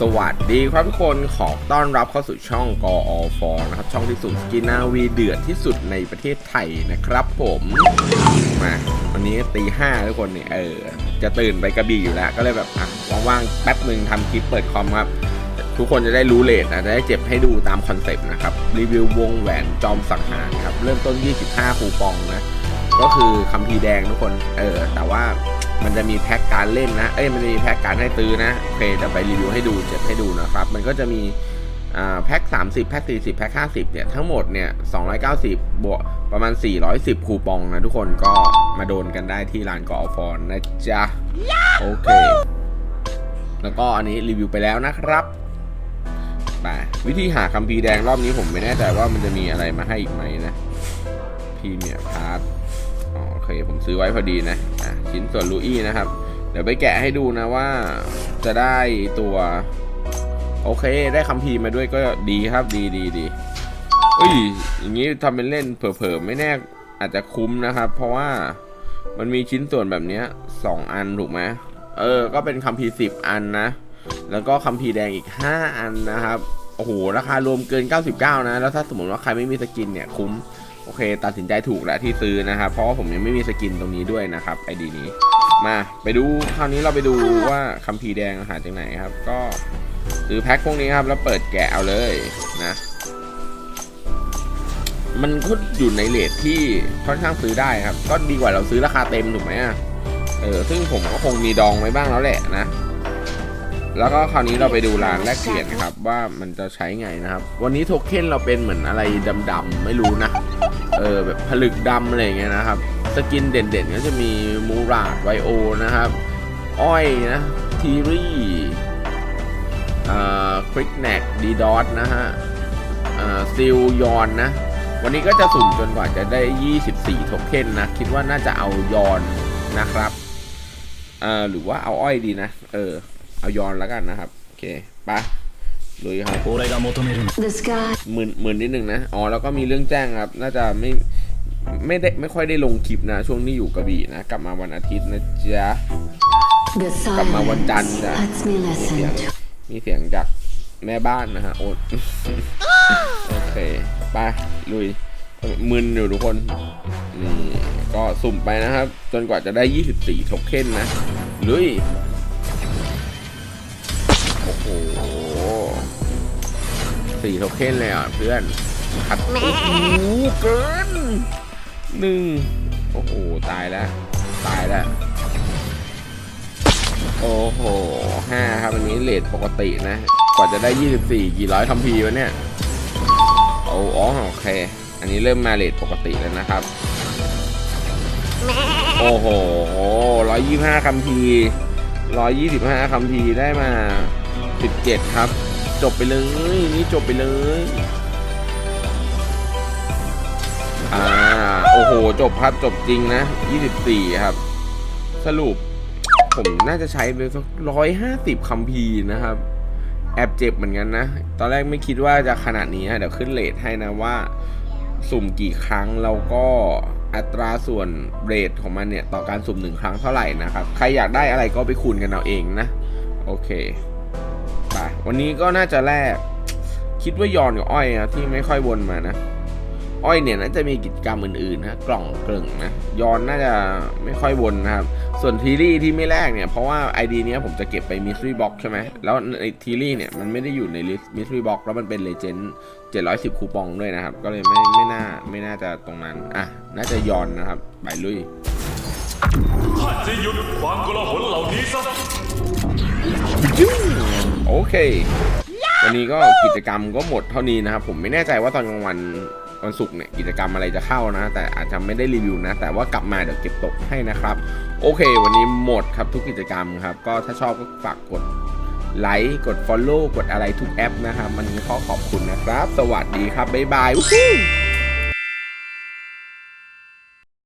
สวัสดีครับทุกคนขอต้อนรับเข้าสู่ช่องกอฟอนะครับ ช่องที่สุดกินาวีเดือดที่สุดในประเทศไทยนะครับผมมาวันนี้ตีห้าทุกคนเนี่ยเออ จะตื่นไปกระบี่อยู่แล้ว ก็เลยแบบอะว่างๆแป๊บหนึ่งทำคลิปเปิดคอมครับ ทุกคนจะได้รู้เลทนะจะได้เจ็บให้ดูตามคอนเซปต์นะครับ รีวิววงแหวนจอมสังหารครับ เริ่มต้น 25 คูปองนะ ก็คือคัมภีแดงทุกคนเออแต่ว่า มันจะมีแพ็กการเล่นนะ เอ้ยมันจะมีแพ็กการให้ซื้อนะโอเคจะไปรีวิวให้ดูเจ็บให้ดูนะครับ มันก็จะมีแพ็ก30 แพ็ก40 แพ็ก50 เนี่ย ทั้งหมดเนี่ย 290 บวกประมาณ 410 คูปองนะทุกคนก็มาโดนกันได้ที่ร้านกอฟอนนะจ๊ะ โอเค แล้วก็อันนี้รีวิวไปแล้วนะครับไปวิธีหาคัมภีร์แดงรอบนี้ผมไม่แน่ใจว่ามันจะมีอะไรมาให้อีกไหมนะพรีเมียร์พาร์ท โอเคผมซื้อไว้พอดีนะอะชิ้นส่วนลูอี้นะครับ เดี๋ยวไปแกะให้ดูนะว่าจะได้ตัว โอเค ได้คัมภีร์มาด้วยก็ดีครับดีดีดีเอ้ยอย่างนี้ทำเป็นเล่นเผลอๆไม่แน่อาจจะคุ้มนะครับ เพราะว่ามันมีชิ้นส่วนแบบนี้สองอันถูกไหมเออ ก็เป็นคัมภีร์สิบอันนะ แล้วก็คัมภีร์แดงอีก 5 อันนะครับ โอ้โห ราคารวมเกิน 99 นะ แล้วถ้าสมมติว่าใครไม่มีสกินเนี่ยคุ้ม โอเค ตัดสินใจถูกแล้วที่ซื้อนะครับ เพราะว่าผมยังไม่มีสกินตรงนี้ด้วยนะครับไอดีนี้ มาไปดูคราวนี้เราไปดูว่าคัมภีร์แดงหาจากไหนครับ ก็ซื้อแพ็คพวกนี้ครับแล้วเปิดแกะเอาเลยนะ มันก็อยู่ในเลทที่ค่อนข้างซื้อได้ครับ ก็ดีกว่าเราซื้อราคาเต็มถูกไหมเออซึ่งผมก็คงมีดองไว้บ้างแล้วแหละนะแล้วก็คราวนี้เราไปดูร้านแลกเปลี่ยนครับว่ามันจะใช้ไงนะครับ วันนี้โทเค็นเราเป็นเหมือนอะไรดำๆไม่รู้นะ เออแบบผลึกดำอะไรเงี้ยนะครับ สกินเด่นๆก็จะมีมูราดไวโอนะครับ อ้อยนะทีรี่อ่าคริกแนกดีดอสนะฮะอ่าซิลยอนนะ วันนี้ก็จะสุ่มจนกว่าจะได้ 24 โทเค็นนะ คิดว่าน่าจะเอายอนนะครับอ่าหรือว่าเอาอ้อยดีนะ เออ เอายอนแล้วกันนะครับ โอเคไป ลุยครับอะไรก็มตเมรุเหมื่นหมื่นนิดนึงนะ อ๋อ แล้วก็มีเรื่องแจ้งครับ น่าจะไม่ไม่ได้ไม่ค่อยได้ลงคลิปนะ ช่วงนี้อยู่กระบี่นะ กลับมาวันอาทิตย์นะจ๊ะ กลับมาวันจันทร์จ้ะมีเสียงมีเสียงจากแม่บ้านนะฮะ โอดโอเค ไป ลุยมึนอยู่ทุกคน นี่ ก็สุ่มไปนะครับ จนกว่าจะได้ 24โทเค็นนะ ลุย โอ้โห สี่โทเค็นเลยอะเพื่อนขัดโอ้โหเกินหนึ่งโอ้โห ตายแล้ว ตายแล้ว โอ้โหห้าครับอันนี้เลทปกตินะ กว่าจะได้24กี่ร้อยคัมภีร์วะเนี่ยโอ้อ๋อโอเค อันนี้เริ่มมาเลทปกติแล้วนะครับ โอ้โหร้อยยี่ห้าคัมภีร์ร้อยยี่สิบห้าคัมภีร์ได้มาสิบเจ็ดครับ จบไปเลยนี่จบไปเลยอ่าโอ้โห จบครับจบจริงนะยี่สิบสี่ครับ สรุป ผมน่าจะใช้ไปสักร้อยห้าสิบคัมภีร์นะครับ แอบเจ็บเหมือนกันนะ ตอนแรกไม่คิดว่าจะขนาดนี้อะเดี๋ยวขึ้นเลทให้นะว่า สุ่มกี่ครั้งแล้วก็อัตราส่วนเรทของมันเนี่ย ต่อการสุ่มหนึ่งครั้งเท่าไหร่นะครับ ใครอยากได้อะไรก็ไปคูณกันเอาเองนะ โอเค ไปวันนี้ก็น่าจะแลกคิดว่ายอนกับอ้อยนะที่ไม่ค่อยวนมานะอ้อยเนี่ยน่าจะมีกิจกรรมอื่นๆนะกล่องเกลงนะยอนน่าจะไม่ค่อยวนนะครับ ส่วนทีรี่ที่ไม่แลกเนี่ยเพราะว่า ID เนี้ยผมจะเก็บไปมิส r y Box ใช่ไหมแล้วในทีรี่เนี่ยมันไม่ได้อยู่ในลิสต์มิส r y Box แล้วมันเป็นเลเจนด์710คูปองด้วยนะครับ ก็เลยไม่ไม่น่าไม่น่าจะตรงนั้นอะน่าจะยอนนะครับไปลุยท่าจะหยุดความโกลาหลเหล่านี้ซะ เควันนี้ก็กิจกรรมก็หมดเท่านี้นะครับ ผมไม่แน่ใจว่าตอนกลางวันวันศุกร์เนี่ยกิจกรรมอะไรจะเข้านะ แต่อาจจะไม่ได้รีวิวนะ แต่ว่ากลับมาเดี๋ยวเก็บตกให้นะครับ โอเค วันนี้หมดครับทุกกิจกรรมครับ ก็ถ้าชอบก็ฝากกดไลค์กด Follow กดอะไรทุกแอปนะครับ มันมีข้อขอบคุณนะครับ สวัสดีครับ บ๊ายบายวู้ฮู้